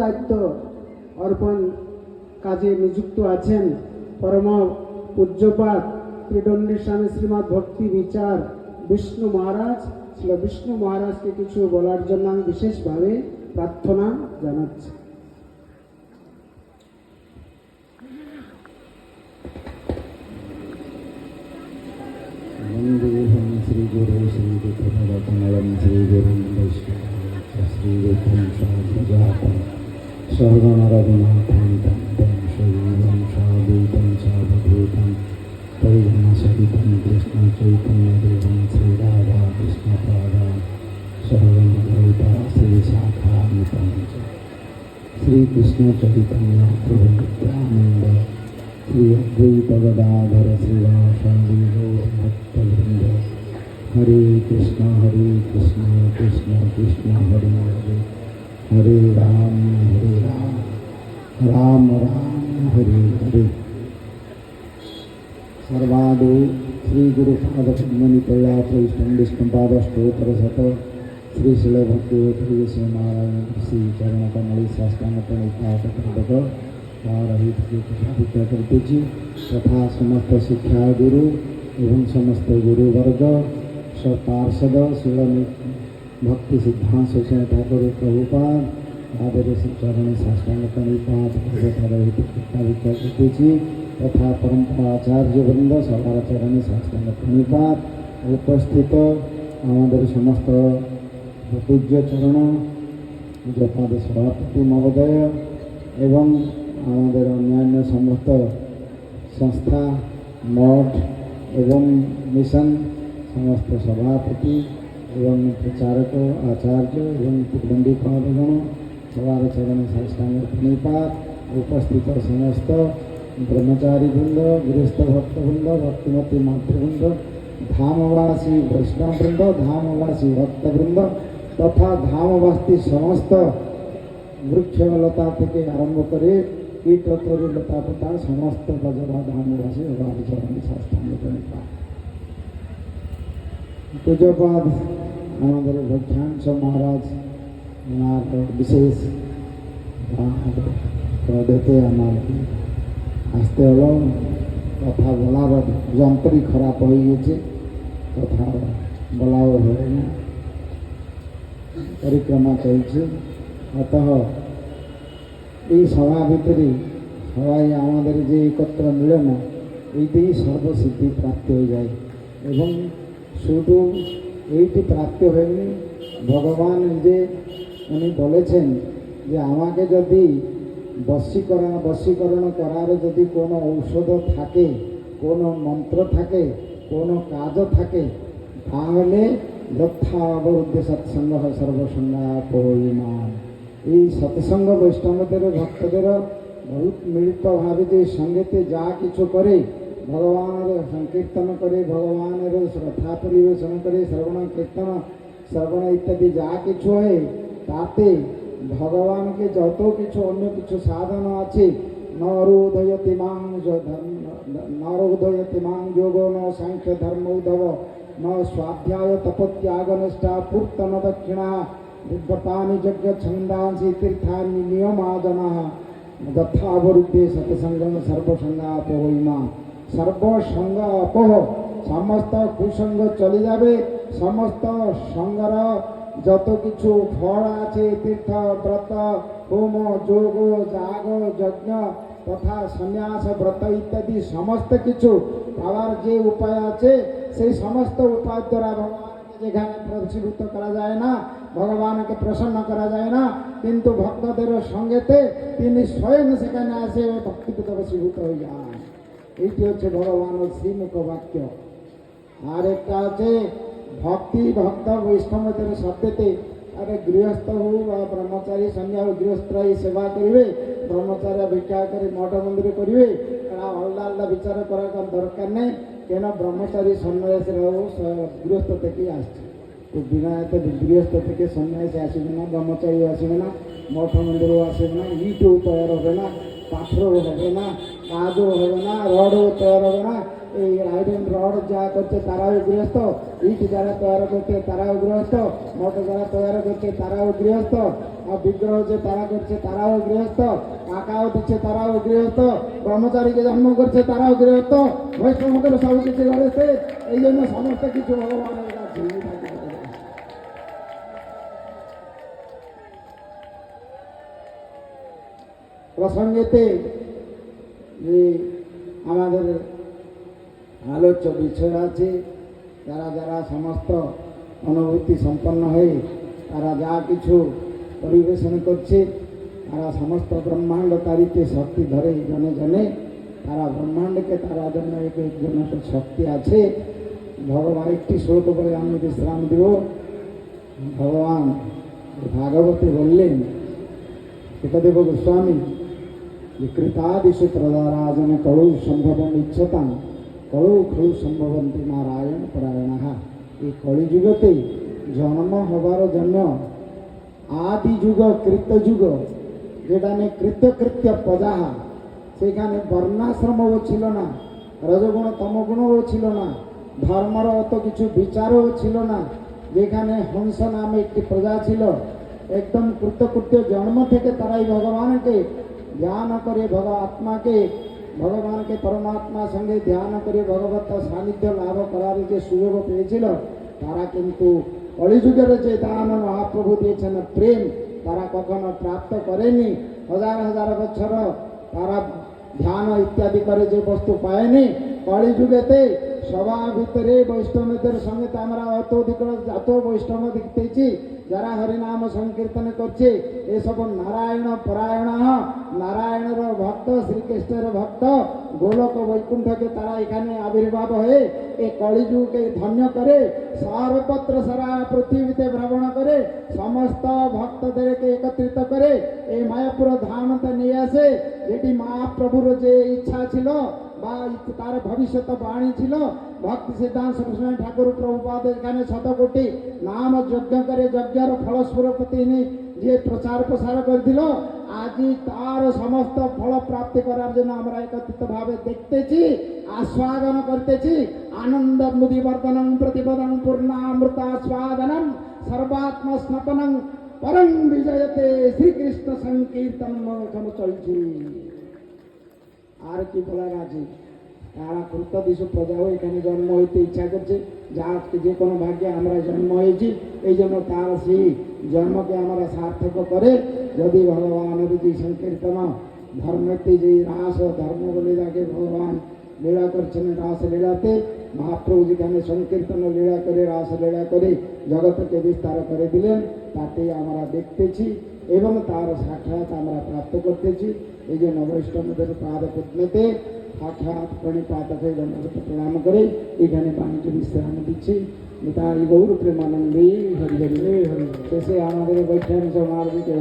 দায়িত্ব অর্পণ কাজে নিযুক্ত আছেন পরম পূজ্যপাত ত্রিদণ্ডী স্বামী শ্রীমৎ ভক্তি বিচার বিষ্ণু মহারাজ। ছিল বিষ্ণু মহারাজকে কিছু বলার জন্য আমি বিশেষভাবে প্রার্থনা জানাচ্ছি। నందోహం శ్రీ గురు శ్రీ শ্রী శ్రీ గురు శ్రీ గురు శ్రీ सर्वनरगुणाथं तं तं शरीरं साधूतं सावधूतं परिगणसहितं कृष्णचैतन्यदेवं श्रीराधा कृष्णपादा सर्वमद्वैता श्रीशाखान्वितं च श्रीकृष्णचैतन्य प्रभु नित्यानन्द श्री अद्वैत गदाधर श्रीवासादि भक्तवृंद हरे कृष्ण हरे कृष्ण कृष्ण कृष्ण हरे हरे राम हरे राम राम राम, हरे हरे। सर्वादो श्रीगुरुपादपद्मनिप्रयासैष्टम्बिष्टम्पादष्टोत्तरशत श्रीशिलभक्तिवेथयेशनारायण श्रीचरणकमलिशास्तानप्रणिपातकृतक पारहित के प्रतिष्ठित करते जी तथा समस्त शिक्षा गुरु एवं समस्त गुरु वर्ग सपार्षद शिल ভক্তি সিদ্ধান্ত સુચન ઠાકોર પ્રભુપાદ આદરે શિક્ષકોને સાષ્ટાંગ પ્રણિપાત વિદ્યાપીઠી તથા પરંપરા আচার্যবৃন্দ সবার চরণে শাস্ত্রাঙ্গিপাত উপস্থিত। আমাদের সমস্ত পূজ্য চরণ যথাদের সভাপতি মহোদয় এবং আমাদের অন্যান্য সমস্ত সংস্থা, মঠ এবং মিশন, সমস্ত সভাপতি এবং প্রচারক আচার্য এবং প্রতিবন্ধী কর্মগণ সবার চরণে সাষ্টাঙ্গ প্রণিপাত উপস্থিত সমস্ত ব্রহ্মচারী বৃন্দ গৃহস্থ ভক্তবৃন্দ ভক্তিমতী মাতৃবৃন্দ ধামবাসী বৈষ্ণববৃন্দ ধামবাসী ভক্তবৃন্দ তথা ধামবাসী সমস্ত বৃক্ষলতা থেকে আরম্ভ করে কীট তরু লতা পতা সমস্ত গজরা ধামবাসী ভগবান চরণে সাষ্টাঙ্গ প্রণিপাত পূজ্যপাদ, আমাদের ভক্ষাংশ মহারাজ, ওনার বিশেষ দেখে আমার আসতে হলো। কথা বলার যন্ত্রই খারাপ হয়ে গেছে। কথা বলাও হয় না। পরিক্রমা চলছে। অতঃ এই সভা ভিতরে সবাই আমাদের যে একত্র মিলন, এইটাই সর্বসিদ্ধি প্রাপ্তি হয়ে যায়। এবং শুধু এইটি প্রাপ্তি হয়নি। ভগবান নিজে উনি বলেছেন যে আমাকে যদি বশীকরণ বশীকরণ করার যদি কোনো ঔষধ থাকে, কোনো মন্ত্র থাকে, কোনো কাজ থাকে, তাহলে যথা অবরুদ্ধ সৎসঙ্গ সর্বসঙ্গা পরিমাণ এই সৎসঙ্গ বৈষ্ণবদের, ভক্তদের বহুত মিলিত ভাবে যে সঙ্গেতে যা কিছু করে ভগবানের সংকীর্তন করে ভগবানের শ্রদ্ধা পরিবেশন করে শ্রবণ কীর্তন শ্রবণ ইত্যাদি যা কিছু হয় তাতে ভগবানকে যত কিছু অন্য কিছু সাধন আছে নরোদয়তি মাং নরোদয়তি মাং যোগ ন সাংখ্য ধর্ম উদ্ধব ন স্বাধ্যায় তপত্যাগ নিষ্ঠা পূর্তন দক্ষিণা বিদ্যপানি যজ্ঞ ছন্দাংসি তীর্থানি নিয়মাজনা যথাবরুদ্ধে সৎসঙ্গম সর্বসঙ্গা অপহ সমস্ত কুসঙ্গ চলে যাবে। সমস্ত সঙ্গর যত কিছু ফল আছে, তীর্থ, ব্রত, হোম, যোগ, যাগ, যজ্ঞ, তথা সন্ন্যাস, ব্রত ইত্যাদি সমস্ত কিছু পাওয়ার যে উপায় আছে, সেই সমস্ত উপায় দ্বারা ভগবানকে যেখানে প্রতিভূত করা যায় না, ভগবানকে প্রসন্ন করা যায় না, কিন্তু ভক্তদের সঙ্গেতে তিনি স্বয়ং সেখানে আসে ভক্তিভূত বসীভূত হয়ে যান। এটি হচ্ছে ভগবানের শ্রী মুখবাক্য আর একটা আছে, ভক্তি ভক্ত বৈষ্ণব শব্দতে আরে গৃহস্থ হো বা ব্রহ্মচারী সন্ধ্যা গৃহস্থ এই সেবা করবে, ব্রহ্মচারী ভিক্ষা করে মঠ মন্দির করবে। কারণ আলাদা আলাদা বিচার করার দরকার নেই, কেন ব্রহ্মচারী সন্ন্যাসী গৃহস্থ থেকে আসছে। তো বিনা এত গৃহস্থ থেকে সন্ন্যাসী আসবে না ব্রহ্মচারী আসবে না, মঠ মন্দিরও আসবে না, ইটও তৈরি হবে না। পাথরও হবে না, কাজও হবে না, রডও তৈরি হবে না। এই আয়রন রড যা করছে তারাও গৃহস্থ, ইট যারা তৈরি করছে তারাও গৃহস্থ মঠ যারা তৈরি করছে তারাও গৃহস্থ আর বিগ্রহ যে তারা করছে তারাও গৃহস্থ টাকাও দিচ্ছে তারাও গৃহস্থ, ব্রহ্মচারীকে জন্ম করছে তারাও গৃহস্থ বৈষ্ণবদের সব কিছু করেছে এই জন্য সমস্ত কিছু ভগবানের কাছে। প্রসঙ্গেতে যে আমাদের আলোচ্য বিষয় আছে, যারা যারা সমস্ত অনুভূতি সম্পন্ন হয়ে তারা যা কিছু পরিবেশন করছে, তারা সমস্ত ব্রহ্মাণ্ড তারিতে শক্তি ধরে জনে জনে, তারা ব্রহ্মাণ্ডকে তারা জন্য এক একজনের শক্তি আছে। ভগবান একটি শ্লোক বলে আমি বিশ্রাম দিব। ভগবান ভাগবতে বললেন একদেব গোস্বামী వికృతాదిషు ప్రదారాజన కళౌ సంభవం ఇచ్చతాం কলৌ খৌ সম্ভবন্তী নারায়ণ পরায়ণা এই কলিযুগতে জন্ম হবার জন্য আদি যুগ কৃত যুগ যেটা নিয়ে কৃত্যকৃত্য পদাহা সেখানে বর্ণাশ্রমও ছিল না রজগুণ তমগুণও ছিল না ধর্মর অত কিছু বিচারও ছিল না যেখানে হংস নামে একটি প্রজা ছিল একদম কৃতকৃত্য জন্ম থেকে তারাই ভগবানকে ধ্যান করে ভগ আত্মাকে ভগবানকে পরমাত্মা সঙ্গে ধ্যান করে ভগবত সান্নিধ্য লাভ করার যে সুযোগ পেয়েছিল তারা কিন্তু কলিযুগের যে দান মহাপ্রভু দিয়েছেন প্রেম তারা কখনো প্রাপ্ত করেনি হাজার হাজার বছর তারা ধ্যান ইত্যাদি করে যে বস্তু পায়নি কলিযুগেতে সভা ভিতরে বৈষ্ণবদের সঙ্গে আমরা অত অধিক যত বৈষ্ণব দেখতেছি যারা হরিনাম সংকীর্তন করছে এসব নারায়ণ পরায়ণ, নারায়ণের ভক্ত, শ্রীকৃষ্ণের ভক্ত, গোলক বৈকুণ্ঠকে তারা এখানে আবির্ভাব হয়ে এই কলিযুগকে ধন্য করে সর্বত্র সারা পৃথিবীতে ভ্রমণ করে, সমস্ত ভক্তদেরকে একত্রিত করে, এই মায়াপুর ধামতে নিয়ে আসে। যেটি মহাপ্রভুর যে ইচ্ছা ছিল বা তার ভবিষ্যৎ বাণী ছিল ভক্তি সিদ্ধান্ত সরস্বতী ঠাকুর প্রভুপাদ এখানে শতকোটি নাম যজ্ঞ করে যজ্ঞর ফলস্বরূপ তিনি যে প্রচার প্রসার করেছিল আজি তার সমস্ত ফল প্রাপ্তি করার জন্য আমরা একত্রিত ভাবে দেখতেছি আস্বাদন করতেছি আনন্দ মুদিবর্ধনং প্রতিপদং পূর্ণামৃত আস্বাদনম সর্বাত্ম স্নপনং পরম বিজয়তে শ্রীকৃষ্ণ সংকীর্তন চলছি আর কি বলার আছে কৃত দিশু প্রজাও এখানে জন্ম হইতে ইচ্ছা করছে। যা যে কোনো ভাগ্যে আমরা জন্ম হয়েছি, এই জন্য তার সেই জন্মকে আমরা সার্থক করে। যদি ভগবানের যে সংকীর্তন, ধর্মতে যে রাস ধর্ম বলে যাকে ভগবান লীলা করছেন রাস লীলাতে মহাপ্রভু যেখানে সংকীর্তন লীলা করে রাস লীলা করে জগৎকে বিস্তার করে দিলেন তাতে আমরা দেখতেছি এবং তার সাক্ষাৎ আমরা প্রাপ্ত করতেছি। এই জন্য বৈষ্ণবদের পাদ পদ্মেতে সাক্ষাৎ প্রণিপাত হয়ে জন্মগত প্রণাম করে এখানে বাণিজ্য বিশ্রাম দিচ্ছি তাই গৌর প্রেমানন্দে হরি হরি হরি শেষে আমাদের বৈষ্ণব সমাজকে